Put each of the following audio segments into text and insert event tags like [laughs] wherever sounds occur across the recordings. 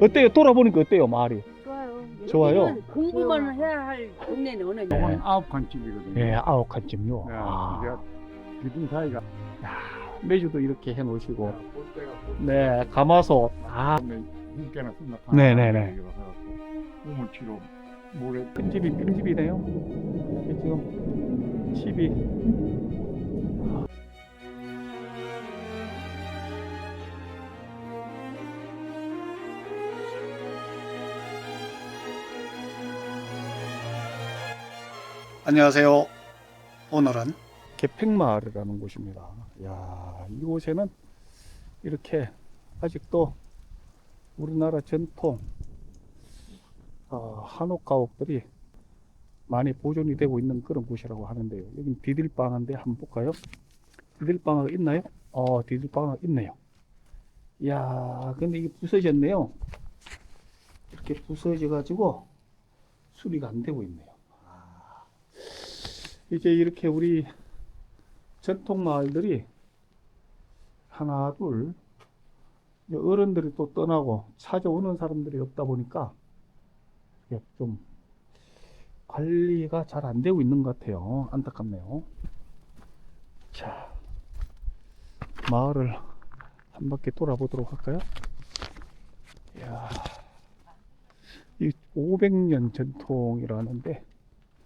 어때요? 돌아보니까 어때요, 마을이? 좋아요. 좋아요? 여기는 공부만 해야 할 동네는 어느 이건 아홉 칸 집이거든요. 예, 아홉 칸쯤요. 네, 아, 기둥 사이가 매주도 이렇게 해 놓으시고. 볼 때가 볼 네, 가마솥. 아, 때인데 흰개나 쓴다. 네 네 네. 우물 치러 물에 큰 집이 큰 집이네요. 이게 지금 집이 안녕하세요. 오늘은 개팽마을이라는 곳입니다. 야, 이곳에는 이렇게 아직도 우리나라 전통 어, 한옥 가옥들이 많이 보존이 되고 있는 그런 곳이라고 하는데요. 여긴 디딜방인데 한번 볼까요? 디딜방아가 있나요? 어, 디딜방아가 있네요. 이야, 근데 이게 부서졌네요. 이렇게 부서져 가지고 수리가 안 되고 있네요. 아, 이제 이렇게 우리 전통 마을들이 하나 둘 어른들이 또 떠나고 찾아오는 사람들이 없다 보니까 좀 관리가 잘 안 되고 있는 것 같아요. 안타깝네요. 자, 마을을 한 바퀴 돌아보도록 할까요? 이야, 이 500년 전통이라는데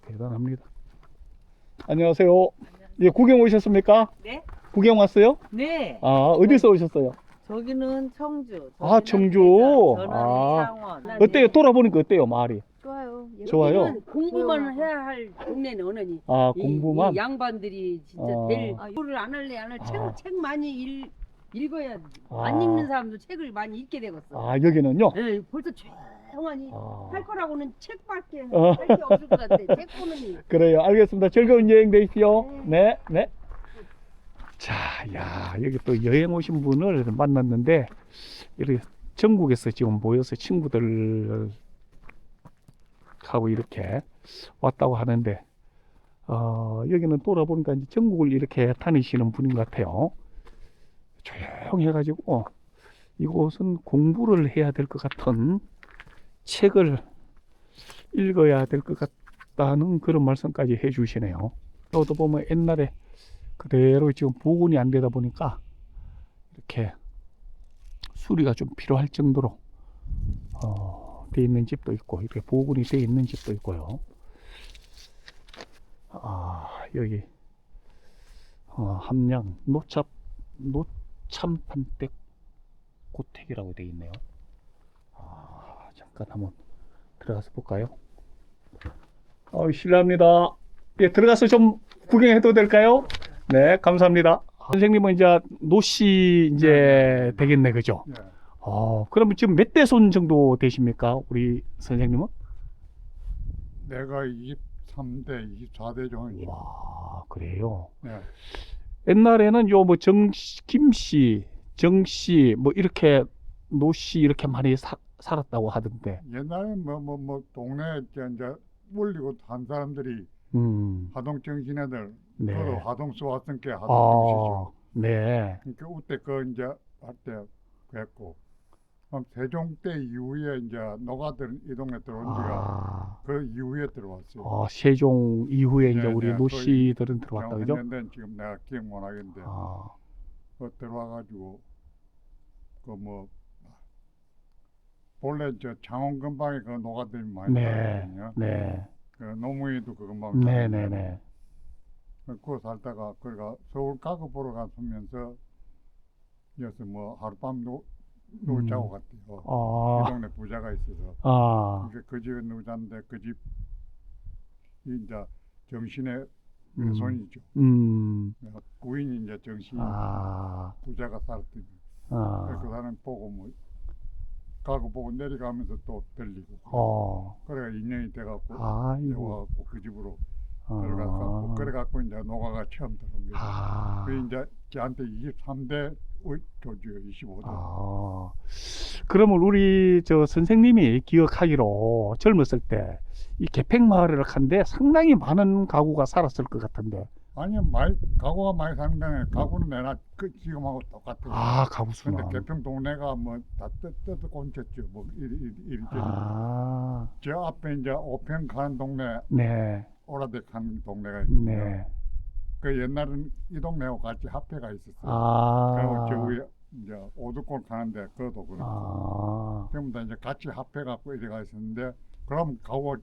대단합니다. 안녕하세요. 예, 구경 오셨습니까? 네? 구경 왔어요? 네. 아, 어디서 오셨어요? 저기는 청주. 아, 저기는 청주. 저는 아. 창원. 어때요? 돌아보니까 어때요, 마을이? 좋아요. 좋아요? 여기는 공부만 해야 할 동네는 어느니. 아, 이- 공부만? 이 양반들이 진짜 어. 될 공부를 안 할래 안할 책, 아. 책 많이 읽, 읽어야 아. 안 읽는 사람도 책을 많이 읽게 되겠어. 아, 여기는요? 예, 벌써 조 용하니 아, 할 거라고는 책밖에 어. 할 게 없을 것 같아. 책 보는 [laughs] 그래요. 알겠습니다. 즐거운 여행 되십시오. 네, 네. 자, 야, 여기 또 여행 오신 분을 만났는데, 이렇게 전국에서 지금 모여서 친구들 하고 이렇게 왔다고 하는데, 어, 여기는 돌아보니까 이제 전국을 이렇게 다니시는 분인 것 같아요. 조용해가지고, 이곳은 공부를 해야 될 것 같은 책을 읽어야 될 것 같다는 그런 말씀까지 해주시네요. 여기도 보면 옛날에 그대로 지금 복원이 안 되다 보니까 이렇게 수리가 좀 필요할 정도로 어, 돼 있는 집도 있고 이렇게 복원이 돼 있는 집도 있고요. 아 여기 어, 함양 노참 노참판댁 고택이라고 돼 있네요. 아, 잠깐 한번 들어가서 볼까요? 어, 실례합니다. 예, 들어가서 좀 구경해도 될까요? 네, 감사합니다. 선생님은 이제 노씨 이제 되겠네, 그죠? 예. 어, 그러면 지금 몇 대 손 정도 되십니까? 우리 선생님은? 내가 23대, 24대 정도. 와, 그래요. 네. 옛날에는 요 뭐 정, 김씨, 정씨, 뭐 이렇게 노씨 이렇게 많이 사- 살았다고 하던데. 옛날에 뭐 뭐 뭐 동네 이제 이제 울리고 한 사람들이 음, 하동 정신애들 네. 그도 하동수 왔던 게 하동 아, 정시죠. 네. 그러니까 그때 그 이제 할때 그랬고 그럼 세종 때 이후에 이제 노가들 이 동네 들어온 지가 아, 그 이후에 들어왔어요. 어, 세종 이후에 이제 네, 우리 네, 노씨들은 들어왔다, 그죠? 했는데 지금 내가 기억 못 하겠는데 아, 그 들어와 가지고 그뭐 본래 저 창원 근방에 그 노가들이 많이 네, 살거든요. 네, 그 노무이도 그 근방 네, 살았는데 네, 네. 그거 살다가 그가 서울 가구 보러 갔으면서 여기서 뭐 하룻밤 노, 놀자고 음. 갔대요. 이 아, 동네 부자가 있어서 아, 그그 집에 놀자는데 그집 이제 정신의 음. 손이죠. 음, 구인이 이제 정신 아, 부자가 살았더니 아, 그 사람 보고 뭐 가구 보고 내려가면서 또 들리고. 어, 그래가 인연이 돼갖고 아이고, 와갖고 그 집으로 아, 들어가서 그래갖고 이제 노가가 처음 들어온 거예요. 아, 그 이제 저한테 23대 조지요 25대. 아, 그러면 우리 저 선생님이 기억하기로 젊었을 때 이 개팽마을을 간데 상당히 많은 가구가 살았을 것 같은데 아니 많이 가구가 많이 사는 게 아니라 가구는 내가 그 지금하고 똑같아요. 아, 근데 가구수만. 개평 동네가 뭐다 뜯어 곤쳤죠. 뭐 이리 이리 이리 아, 저 앞에 이제 오평 가는 동네 네, 오라데 가는 동네가 있거든요. 네. 그 옛날은 이 동네하고 같이 합회가 있었어요. 아, 그리고 저 위에 이제 오두골 가는데 그것도 그렇고 아, 다 이제 같이 합해 갖고 이래 가 있었는데 그럼 가고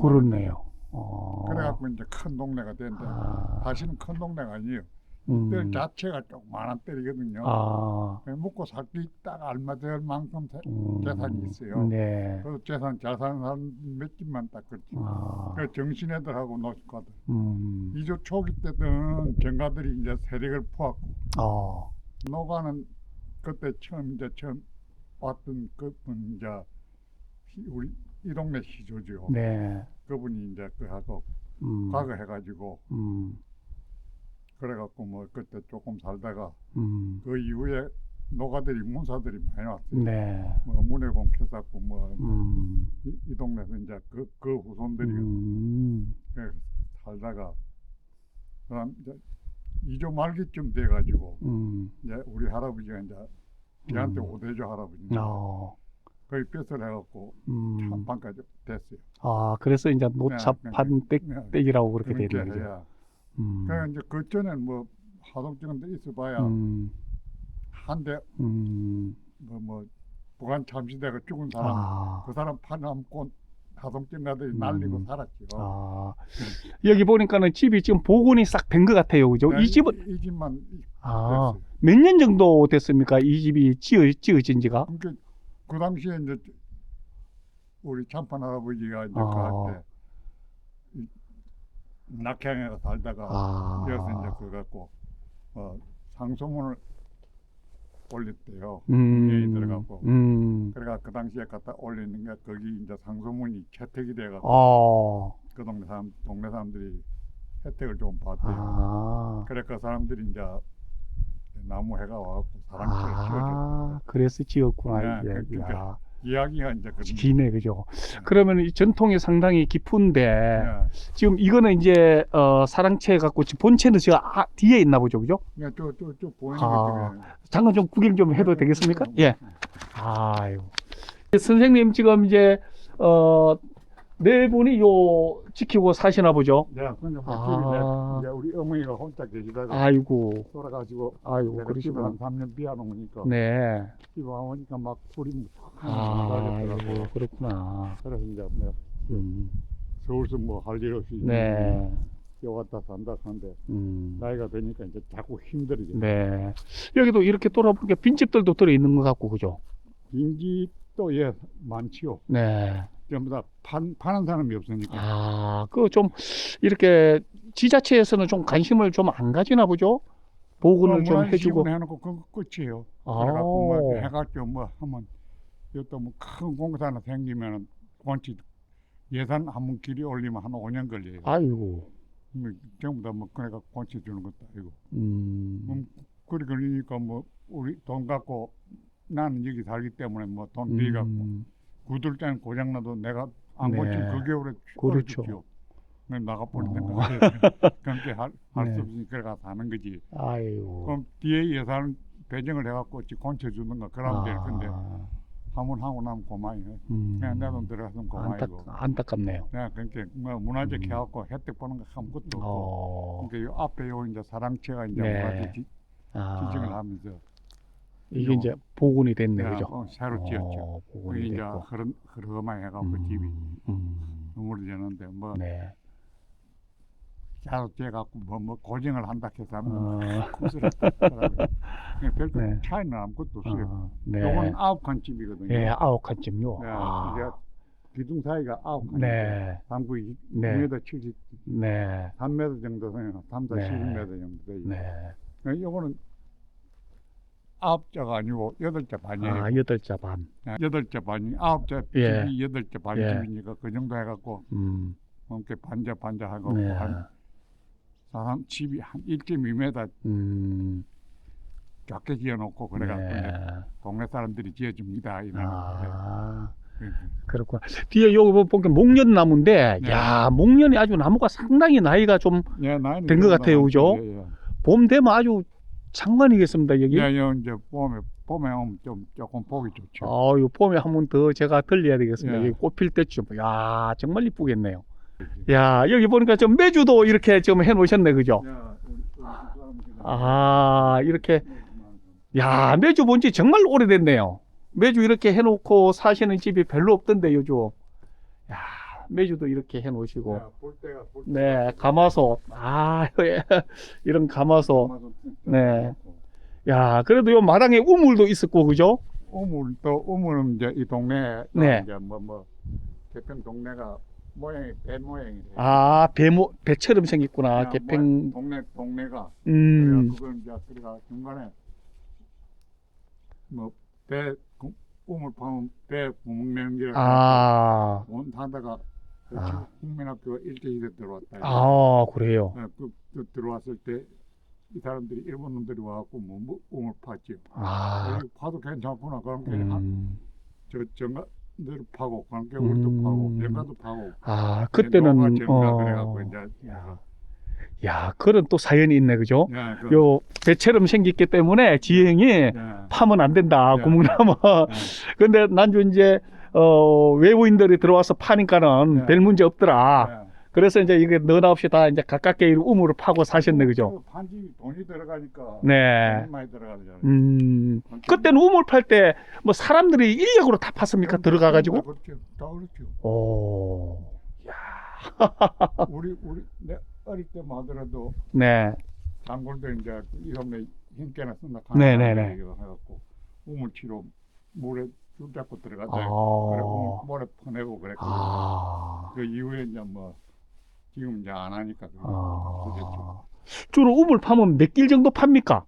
그렇네요. 어, 그래갖고 이제 큰 동네가 됐는데 아, 다시는 큰 동네가 아니에요. 음, 뜰 자체가 조그만 한 뜰이거든요. 아, 먹고 살기 딱 알맞을 만큼 사- 음, 재산이 있어요. 네, 그 재산 잘 사는 사람 몇 집만 딱 그렇지. 아, 그 정신애들하고 노숙가들. 음, 이조 초기 때는 정가들이 이제 세력을 퍼왔고 어, 노가는 그때 처음 이제 처음 왔던 그분 이제 희- 우리 이 동네 시조죠. 네, 그분이 이제 그하고 음, 과거해가지고 음, 그래갖고 뭐 그때 조금 살다가 음, 그 이후에 노가들이 문사들이 많이 왔어요. 네, 뭐 문해공 켜갖고 뭐이 음, 동네에서 이제 그, 그 후손들이 음, 그래서 살다가 그다음 이제 이조 말기쯤 돼가지고 음, 이제 우리 할아버지가 이제 걔한테 음. 오대조 할아버지 어, 거기 뺏을 해갖고 음, 한판까지 됐어요. 아, 그래서 이제 노차판 땡, 네. 땡이라고 그렇게 그렇게 되는 거죠. 해야. 음, 그러니까 이제 그 전엔 뭐 하동증도 있어봐야 음, 한대 음, 뭐, 뭐 북한 참시대가 죽은 사람 아, 그 사람 파남고 하동증 가들이 날리고 음. 살았죠. 아, 여기 보니까는 집이 지금 복원이 싹 된 것 같아요, 그죠? 네, 이 집은 이, 이 집만 아. 몇 년 정도 됐습니까? 이 집이 지어, 지어진 지가? 그러니까 그 당시에 이제 우리 참판 할아버지가 이제 아. 그때 낙향에 살다가 아, 여기서 이제 그거 갖고 어, 상소문을 올렸대요. 음, 예의 들어가고. 음, 그래가 그 당시에 갖다 올리는 게 거기 이제 상소문이 채택이 돼갖고 어, 그 동네 사람 동네 사람들이 혜택을 좀 받대요. 아, 그래 그 사람들이 이제 나무 해가 와갖고 키워줘. 아, 그래서 지었구나, 네. 그- 그러니까 야, 이야기가 이제 그런. 기네, 그죠? 그러면 이 전통이 상당히 깊은데, 네. 지금 이거는 이제, 어, 사랑채 갖고, 지금 본체는 저 아, 뒤에 있나 보죠, 그죠? 그냥 저저저 보이는 아. 것 잠깐 좀 구경 좀 해도 되겠습니까? 예. 아유. 선생님 지금 이제 어, 네 분이 요 지키고 사시나 보죠? 네, 뭐 아. 이제 우리 어머니가 혼자 계시다가 아이고. 돌아가시고 아이고 내가 집을 그러시구나. 한 3년 비워놓으니까 네. 집에 와보니까 막 불이 아, 아이고 나겠더라고. 그렇구나. 그래서 이제 뭐 음. 서울서 뭐 할 일 없이 네. 여기 왔다 산다 하는데 음. 나이가 되니까 이제 자꾸 힘들어져. 네. 여기도 이렇게 돌아보니까 빈집들도 들어 있는 것 같고 그죠? 빈집도 예 많지요. 네. 전부 다 판, 파는 사람이 없으니까. 아, 그 좀 이렇게 지자체에서는 좀 관심을 좀 안 가지나 보죠? 보건을 좀 해주고. 뭐 해놓고 그 끝이에요. 아. 그래갖고 뭐 해가지고 뭐 하면 이것도 뭐큰 공사 하나 생기면은 원치 예산 한번 길이 올리면 한 5년 걸려요. 아이고. 뭐 전부 다뭐 그래가 원치 주는 것도 아니고. 음. 음, 그리 걸리니까 뭐 우리 돈 갖고 나는 여기 살기 때문에 뭐돈내 갖고 음. 구들장 고장 나도 내가 안 네. 고치면 그 겨울에 그렇죠. 죽죠. 나가 버릴 어. [laughs] 그렇게 할수 네. 없으니까 그래가 사는 거지. 아이고. 그럼 뒤에 예산 배정을 해갖고 건쳐 주는가 그러면 될 건데 아, 한번 하고 나면 고마워요. 음. 그냥 내돈 들어가서는 안타, 고마이고. 안타깝 네요. 그냥 그렇게 뭐 문화재 음. 해갖고 혜택 보는 거 아무것도 없고. 어. 그러니까 요 앞에 요 이제 사랑채가 이제 네. 문화재 지, 아, 지정을 하면서 이게 이제 복원이 됐네, 야, 그죠? 어, 새로 지었죠. 어, 복원이 이제 됐고. 흐름 흐름만 해갖고 음, 집이 음, 우물되는데 뭐 네. 새로 지어갖고 뭐, 뭐 고정을 한다 해서 하면 어. [laughs] 그냥 별거 네. 차이는 아무것도 없어요. 어, 네. 요건 아홉 칸 집이거든요. 예, 아홉 칸쯤요. 네, 아, 이제 기둥 사이가 아홉 칸. 네. 당구 네. 2m 70, 네. 3m 정도 돼요. 3, 4, 네. 11m 정도 돼요. 네. 요거는 아홉 자가 아니고 여덟 자 반이에요. 아, 여덟 자 반. 네, 여덟 자 반이 아홉 자 예. 집이 여덟 자 반 예. 집이니까 그 정도 해갖고 음, 이렇게 반자 반자 하고 네. 한 사람 집이 한 1.2m 음, 작게 지어놓고 그래갖고 이제 네. 동네 사람들이 지어줍니다. 이런 거. 아, 그렇구나. 뒤에 요거 보니까 목련 나무인데, 네. 야, 목련이 아주 나무가 상당히 나이가 좀봄 예, 나이는 된것 좀 같아요, 그죠? 예, 예. 되면 아주 장관이겠습니다, 여기. 예, 예, 이제 봄에 봄에 오면 좀 조금 보기 좋죠. 아유, 봄에 한 번 더 제가 들려야 되겠습니다. 예. 여기 꽃필 때쯤. 야, 정말 이쁘겠네요. 야, 여기 보니까 좀 매주도 이렇게 좀 해놓으셨네, 그죠? 아, 이렇게. 뭐, 야, 매주 본지 정말 오래됐네요. 매주 이렇게 해놓고 사시는 집이 별로 없던데, 요즘. 야, 매주도 이렇게 해 놓으시고. 예, 볼 때가 볼 네, 가마솥. 아, [laughs] 예. 이런 가마솥. 네. 야, 그래도 요 마당에 우물도 있었고, 그죠? 우물 또 우물은 이제 이 동네 네. 이제 뭐뭐 개평 동네가 모양이 배 모양이래. 아, 배모, 배처럼 생겼구나, 그냥 개팽. 모- 동네 동네가 음, 그건 이제 그래가 중간에 뭐 배 우물 파면 배 구멍 내는 길 아, 온 하다가 그 아. 국민학교 일대일에 들어왔다. 아, 그래요. 네, 그, 그 들어왔을 때 이 사람들이 일본 놈들이 와갖고 뭐, 뭐 우물 팠죠. 아, 여기 파도 괜찮구나. 그럼 게 음, 저 정가들 파고 우리도 음. 파고 영가도 파고. 아, 그때는, 정가 어, 그래갖고 이제 야. 야, 그런 또 사연이 있네, 그죠? 네, 그, 요 배처럼 생겼기 때문에 지형이 네. 파면 안 된다, 네. 구멍나무. 네. 근데 난주 이제, 어, 외부인들이 들어와서 파니까는 네. 별 문제 없더라. 네. 그래서 이제 이게 너나 없이 다 이제 가깝게 이 우물을 파고 사셨네, 그죠? 그 반지 돈이 들어가니까 네. 돈이 많이 들어가잖아요. 음, 그때는 우물 팔 때 뭐 사람들이 인력으로 다 팠습니까? 들어가 가지고? 그렇죠. 다 그렇죠. 오, 야, [laughs] 우리 우리 내 어릴 때만 하더라도 네, 단골들 이제 이 동네 힘께나 쓴다. 네, 네, 네. 해갖고 우물치로 물에 줄 잡고 들어가다. 아. 그래 우물 모래 퍼내고 그랬고 아, 그 이후에 이제 뭐 지금 이제 안 하니까 그게 아. 주로 우물 파면 몇 길 정도 팝니까?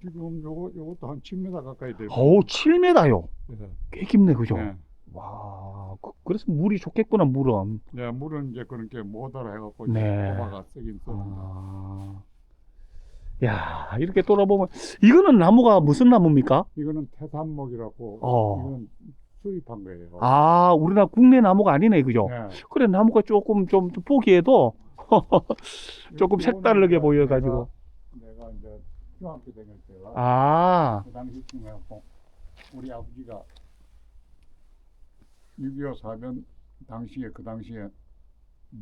지금 요거 요것도 한 10m 가까이 돼요. 어우, 7m요. 네. 꽤 깊네, 그죠? 네. 와, 그, 래서 물이 좋겠구나, 물은. 네, 물은 이제 그렇게 못 알아 해갖고 네. 호바가 쓰긴 써. 아. 야, 이렇게 돌아보면, 이거는 나무가 무슨 나무입니까? 이거는 태산목이라고 어. 이건 수입한 거예요. 아, 우리나라 국내 나무가 아니네, 그죠? 네. 그래, 나무가 조금 좀 보기에도 [laughs] 조금 색다르게 보여가지고. 내가, 내가 이제 중학교 다닐 때가 아, 그 당시쯤 해갖고 우리 아버지가 6.25 사변 당시에 그 당시에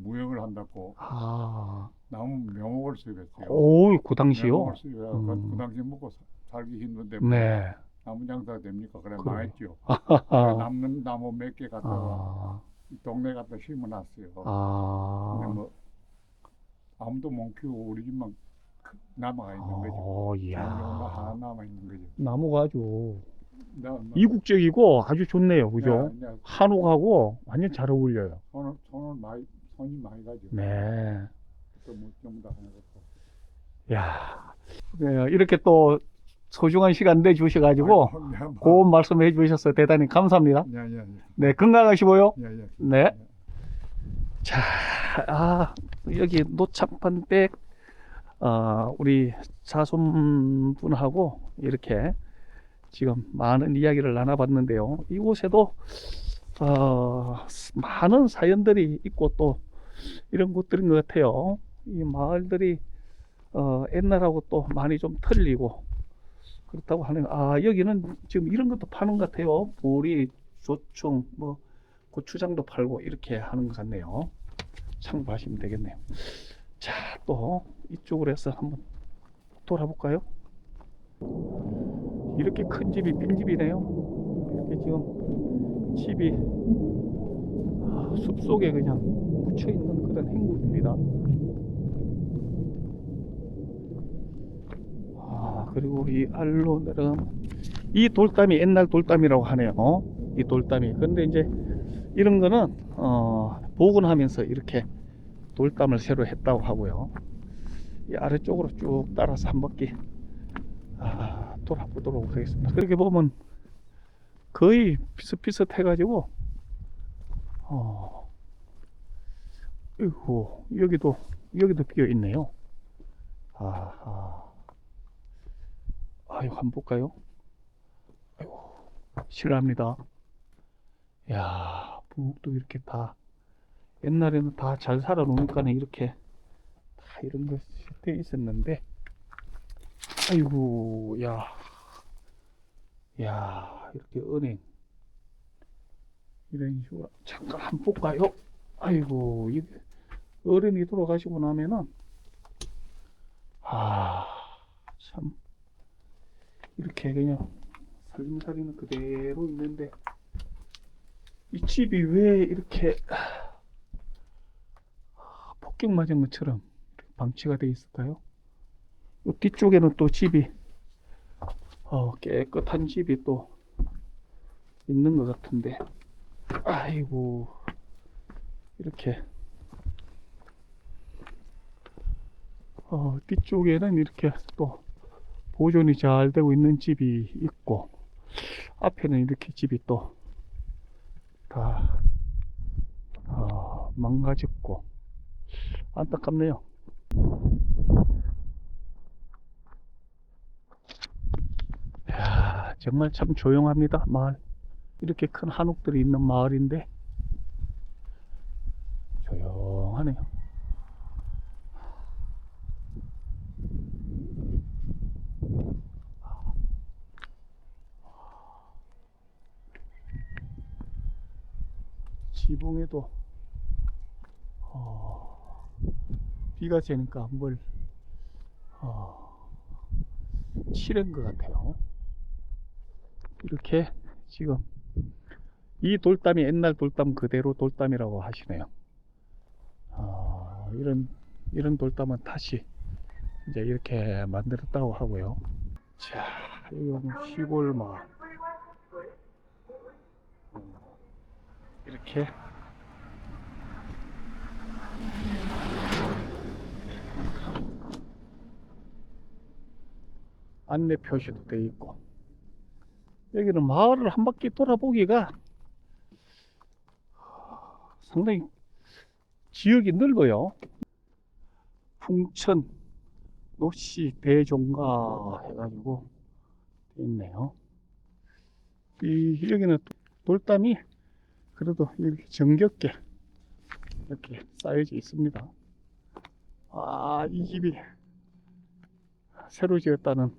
무역을 한다고 아, 나무 묘목을 수입했어요. 오, 그 당시요? 음. 그 당시 먹고 사- 살기 힘든데 뭐 네. 나무 장사가 됩니까? 그래 그래요. 망했죠. [laughs] 아, 남는 나무 몇 개 갖다가 아, 동네 갖다 심어놨어요. 근데 아, 뭐 아무도 못 키우고 우리 집만 크- 남아가 있는 거죠. 어, 나무가 이야. 하나 남아 있는 거죠. 나무가 아주 나, 나, 이국적이고 아주 좋네요, 그죠? 네, 네, 한옥하고 완전 잘 어울려요. 손을 손을 많이 손이 많이 가죠. 네. 또뭐 전부 다 해놓고. 야, 네, 이렇게 또 소중한 시간 내 주셔가지고 아이고, 네, 뭐. 고운 말씀 해 주셔서 대단히 감사합니다. 예, 예, 예. 네, 건강하시고요. 예, 예. 네. 자, 아, 여기 노참판댁, 어, 우리 자손분하고 이렇게 지금 많은 이야기를 나눠봤는데요. 이곳에도, 어, 많은 사연들이 있고 또 이런 곳들인 것 같아요. 이 마을들이, 어, 옛날하고 또 많이 좀 틀리고 그렇다고 하네요. 아, 여기는 지금 이런 것도 파는 것 같아요. 보리, 조충, 뭐, 고추장도 팔고 이렇게 하는 것 같네요. 참고하시면 되겠네요. 자, 또 이쪽으로 해서 한번 돌아볼까요? 이렇게 큰 집이 빈집이네요. 이렇게 지금 집이 아, 숲속에 그냥 묻혀 있는 그런 행국입니다. 아, 그리고 이 알로 내려가면 이 돌담이 옛날 돌담이라고 하네요. 이 돌담이. 근데 이제 이런 거는 어, 복원하면서 이렇게 돌담을 새로 했다고 하고요. 이 아래쪽으로 쭉 따라서 한 바퀴 아, 돌아보도록 하겠습니다. 그렇게 보면 거의 비슷비슷해가지고 어, 이고 여기도 여기도 비어 있네요. 아하. 아유 한번 볼까요? 아이고 실례합니다. 야, 부엌도 이렇게 다 옛날에는 다 잘 살아 놓으니까는 이렇게 다 이런 것이 돼 있었는데 아이고 야. 야, 이렇게 은행 이런 식으로 잠깐 한번 볼까요? 아이고 이 어른이 돌아가시고 나면은 아 참 이렇게 그냥 살림살이는 그대로 있는데 이 집이 왜 이렇게 아, 폭격 맞은 것처럼 방치가 돼 있을까요? 이 뒤쪽에는 또 집이 어, 깨끗한 집이 또 있는 것 같은데 아이고 이렇게 어, 뒤쪽에는 이렇게 또 보존이 잘 되고 있는 집이 있고 앞에는 이렇게 집이 또다 어, 망가졌고 안타깝네요. 야, 정말 참 조용합니다. 마을. 이렇게 큰 한옥들이 있는 마을인데 조용하네요. 지붕에도 어, 비가 새니까 뭘 어, 칠한 것 같아요. 이렇게 지금 이 돌담이 옛날 돌담 그대로 돌담이라고 하시네요. 아, 이런 이런 돌담은 다시 이제 이렇게 만들었다고 하고요. 자, 이건 시골 마을. 이렇게 안내 표시도 되어 있고 여기는 마을을 한 바퀴 돌아보기가 상당히 지역이 넓어요. 풍천 노시 대종가 해가지고 돼 있네요. 이 여기는 돌담이 그래도 이렇게 정겹게 이렇게 쌓여져 있습니다. 아, 이 집이 새로 지었다는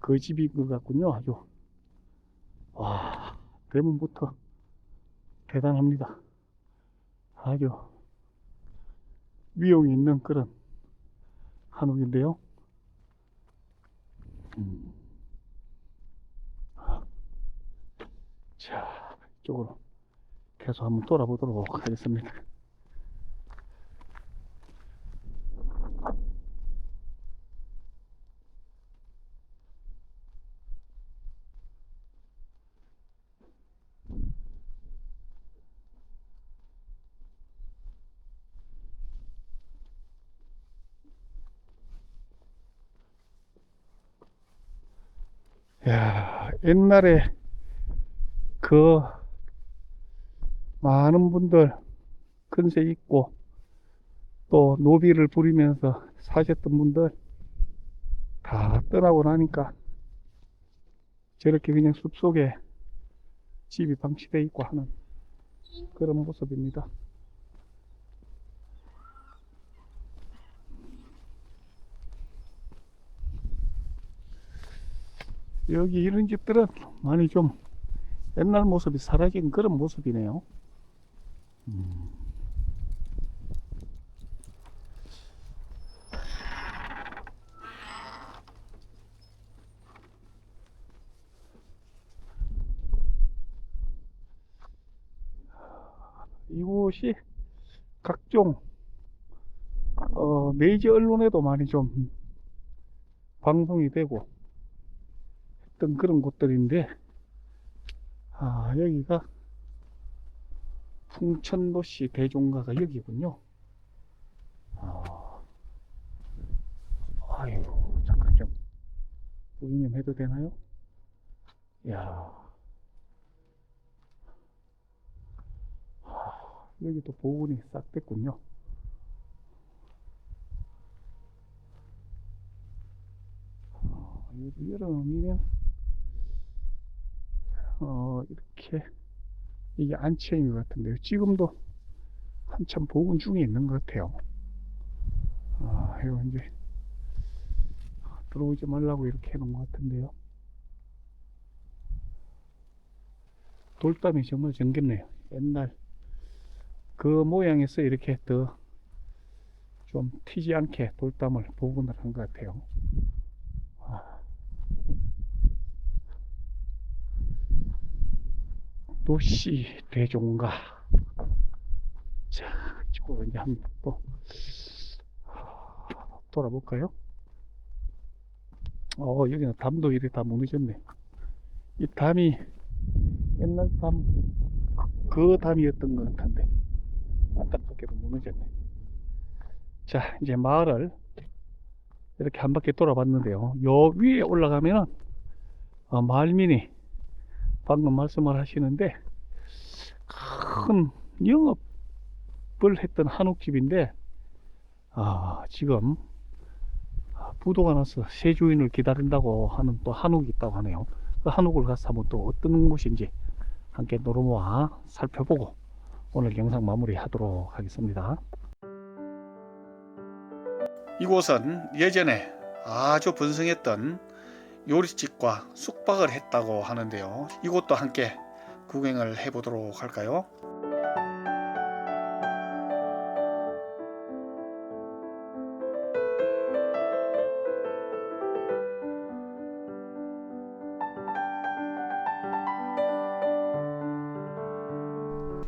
그 집인 것 같군요. 아주. 와, 대문부터 대단합니다. 아주 위용이 있는 그런 한옥인데요. 음. 자, 이쪽으로 계속 한번 돌아보도록 하겠습니다. 야, 옛날에 그 많은 분들 근세 있고 또 노비를 부리면서 사셨던 분들 다 떠나고 나니까 저렇게 그냥 숲속에 집이 방치되어 있고 하는 그런 모습입니다. 여기 이런 집들은 많이 좀 옛날 모습이 사라진 그런 모습이네요. 음. 이곳이 각종 어, 메이저 언론에도 많이 좀 방송이 되고 했던 그런 곳들인데 아 여기가 풍천도시 대종가가 여기군요. 아, 아유 잠깐 좀 구경 좀 해도 되나요? 야. 아, 여기도 보온이 싹 됐군요. 아, 여름이면 어, 이렇게 이게 안치행인 것 같은데요. 지금도 한참 복원 중에 있는 것 같아요. 아, 이거 이제 들어오지 말라고 이렇게 해놓은 것 같은데요. 돌담이 정말 정겹네요. 옛날 그 모양에서 이렇게 더 좀 튀지 않게 돌담을 복원을 한 것 같아요. 아. 도시 대종가. 자, 이쪽으로 이제 한번 또 돌아볼까요? 어, 여기는 담도 이렇게 다 무너졌네. 이 담이 옛날 담, 그 담이었던 것 같은데, 안타깝게도 무너졌네. 자, 이제 마을을 이렇게 한 바퀴 돌아봤는데요. 요 위에 올라가면은, 어, 마을민이 방금 말씀을 하시는데, 큰 영업을 했던 한옥집인데, 아, 지금 부도가 나서 새 주인을 기다린다고 하는 또 한옥이 있다고 하네요. 그 한옥을 가서 한번 또 어떤 곳인지 함께 노르모아 살펴보고 오늘 영상 마무리 하도록 하겠습니다. 이곳은 예전에 아주 번성했던 요리집과 숙박을 했다고 하는데요. 이곳도 함께 구경을 해보도록 할까요?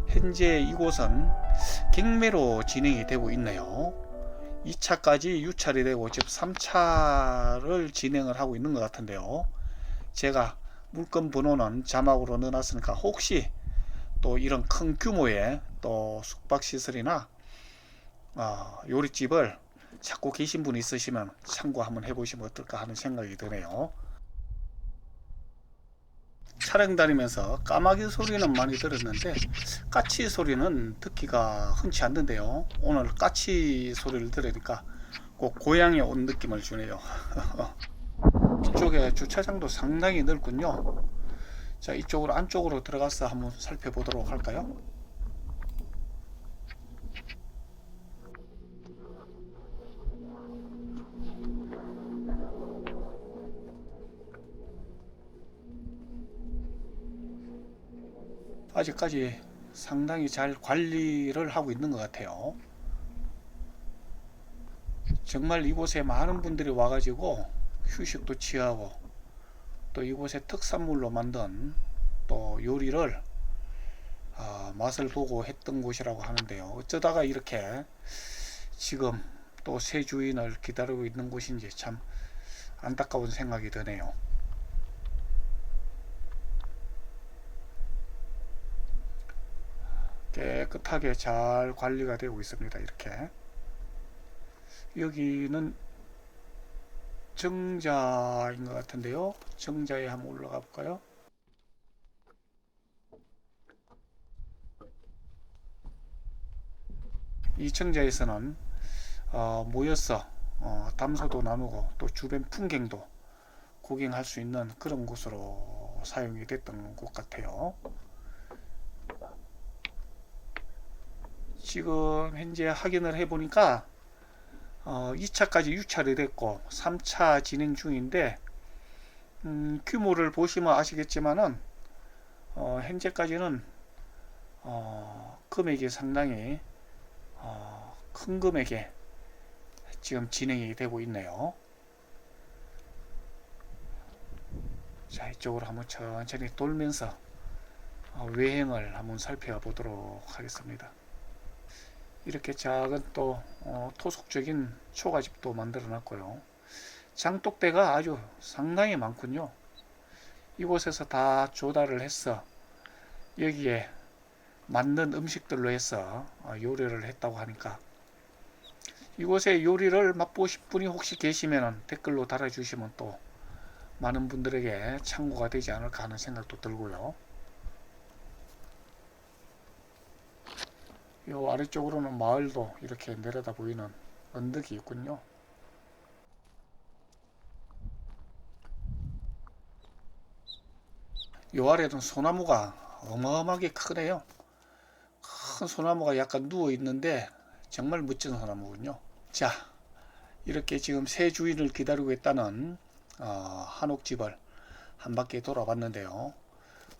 현재 이곳은 경매로 진행이 되고 있네요. 2차까지 유찰이 되고 지금 3차를 진행을 하고 있는 것 같은데요. 제가 물건 번호는 자막으로 넣어놨으니까 혹시 또 이런 큰 규모의 또 숙박시설이나 어, 요리집을 찾고 계신 분이 있으시면 참고 한번 해보시면 어떨까 하는 생각이 드네요. 촬영 다니면서 까마귀 소리는 많이 들었는데 까치 소리는 듣기가 흔치 않는데요. 오늘 까치 소리를 들으니까 꼭 고향에 온 느낌을 주네요. [laughs] 이쪽에 주차장도 상당히 넓군요. 자, 이쪽으로 안쪽으로 들어가서 한번 살펴보도록 할까요? 아직까지 상당히 잘 관리를 하고 있는 것 같아요. 정말 이곳에 많은 분들이 와가지고 휴식도 취하고 또 이곳의 특산물로 만든 또 요리를 아, 맛을 보고 했던 곳이라고 하는데요. 어쩌다가 이렇게 지금 또 새 주인을 기다리고 있는 곳인지 참 안타까운 생각이 드네요. 깨끗하게 잘 관리가 되고 있습니다. 이렇게 여기는 정자인 것 같은데요. 정자에 한번 올라가 볼까요? 이 정자에서는 어, 모여서 어, 담소도 나누고 또 주변 풍경도 구경할 수 있는 그런 곳으로 사용이 됐던 곳 같아요. 지금 현재 확인을 해보니까 어, 2차까지 유찰이 됐고 3차 진행 중인데 음, 규모를 보시면 아시겠지만은 어, 현재까지는 어, 금액이 상당히 어, 큰 금액에 지금 진행이 되고 있네요. 자 이쪽으로 한번 천천히 돌면서 어, 외행을 한번 살펴보도록 하겠습니다. 이렇게 작은 또 어, 토속적인 초가집도 만들어 놨고요. 장독대가 아주 상당히 많군요. 이곳에서 다 조달을 해서 여기에 맞는 음식들로 해서 어, 요리를 했다고 하니까 이곳의 요리를 맛보실 분이 혹시 계시면 댓글로 달아주시면 또 많은 분들에게 참고가 되지 않을까 하는 생각도 들고요. 이 아래쪽으로는 마을도 이렇게 내려다 보이는 언덕이 있군요. 이 아래는 소나무가 어마어마하게 크네요. 큰 소나무가 약간 누워 있는데 정말 멋진 소나무군요. 자, 이렇게 지금 새 주인을 기다리고 있다는 어, 한옥집을 한 바퀴 돌아봤는데요.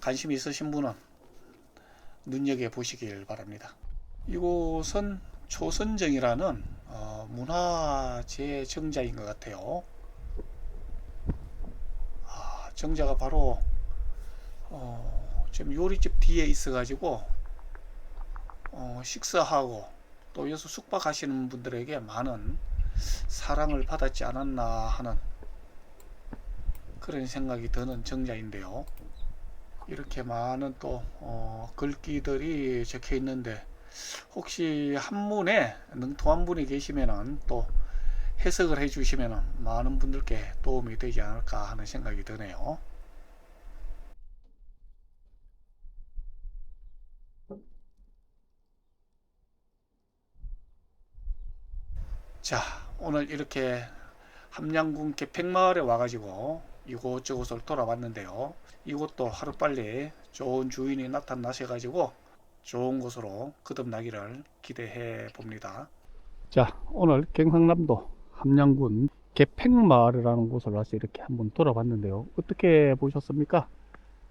관심 있으신 분은 눈여겨 보시길 바랍니다. 이곳은 초선정이라는 어, 문화재 정자인 것 같아요. 아, 정자가 바로 어, 지금 요리집 뒤에 있어가지고 어, 식사하고 또 여기서 숙박하시는 분들에게 많은 사랑을 받았지 않았나 하는 그런 생각이 드는 정자인데요. 이렇게 많은 또 어, 글귀들이 적혀 있는데 혹시 한문에 능통한 분이 계시면은 또 해석을 해 주시면은 많은 분들께 도움이 되지 않을까 하는 생각이 드네요. 자, 오늘 이렇게 함양군 개팽마을에 와가지고 이곳저곳을 돌아봤는데요. 이곳도 하루빨리 좋은 주인이 나타나셔가지고 좋은 곳으로 거듭나기를 기대해 봅니다. 자, 오늘 경상남도 함양군 개팽마을이라는 곳을 와서 이렇게 한번 돌아봤는데요. 어떻게 보셨습니까?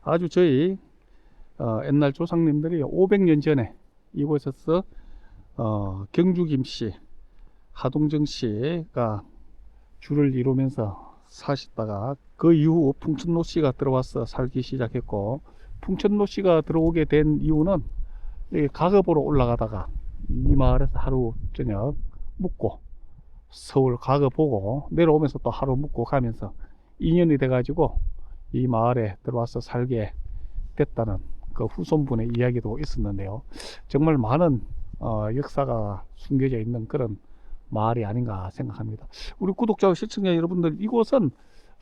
아주 저희 어, 옛날 조상님들이 500년 전에 이곳에서 어, 경주 김씨, 하동정 씨가 주를 이루면서 사시다가 그 이후 풍천로 씨가 들어와서 살기 시작했고 풍천로 씨가 들어오게 된 이유는 여기 가급으로 올라가다가 이 마을에서 하루 저녁 묵고 서울 가급 보고 내려오면서 또 하루 묵고 가면서 인연이 돼가지고 이 마을에 들어와서 살게 됐다는 그 후손분의 이야기도 있었는데요. 정말 많은 어, 역사가 숨겨져 있는 그런 마을이 아닌가 생각합니다. 우리 구독자, 시청자 여러분들 이곳은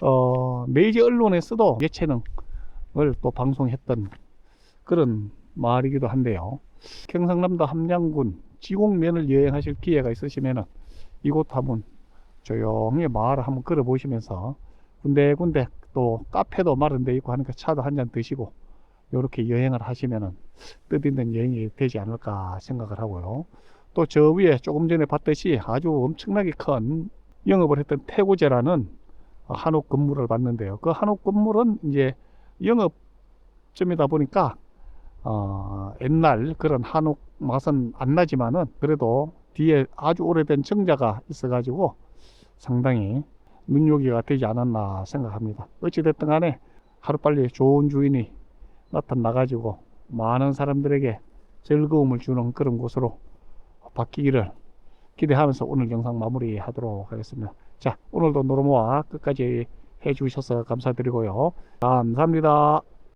어, 메이저 언론에서도 예체능을 또 방송했던 그런 마을이기도 한데요. 경상남도 함양군 지곡면을 여행하실 기회가 있으시면은 이곳 한번 조용히 마을을 한번 걸어보시면서 군데군데 또 카페도 마련되어 있고 하니까 차도 한 잔 드시고 이렇게 여행을 하시면은 뜻있는 여행이 되지 않을까 생각을 하고요. 또 저 위에 조금 전에 봤듯이 아주 엄청나게 큰 영업을 했던 태고제라는 한옥 건물을 봤는데요. 그 한옥 건물은 이제 영업점이다 보니까 어, 옛날 그런 한옥 맛은 안 나지만은 그래도 뒤에 아주 오래된 정자가 있어 가지고 상당히 눈요기가 되지 않았나 생각합니다. 어찌됐든 간에 하루빨리 좋은 주인이 나타나 가지고 많은 사람들에게 즐거움을 주는 그런 곳으로 바뀌기를 기대하면서 오늘 영상 마무리 하도록 하겠습니다. 자, 오늘도 노르모와 끝까지 해주셔서 감사드리고요. 감사합니다.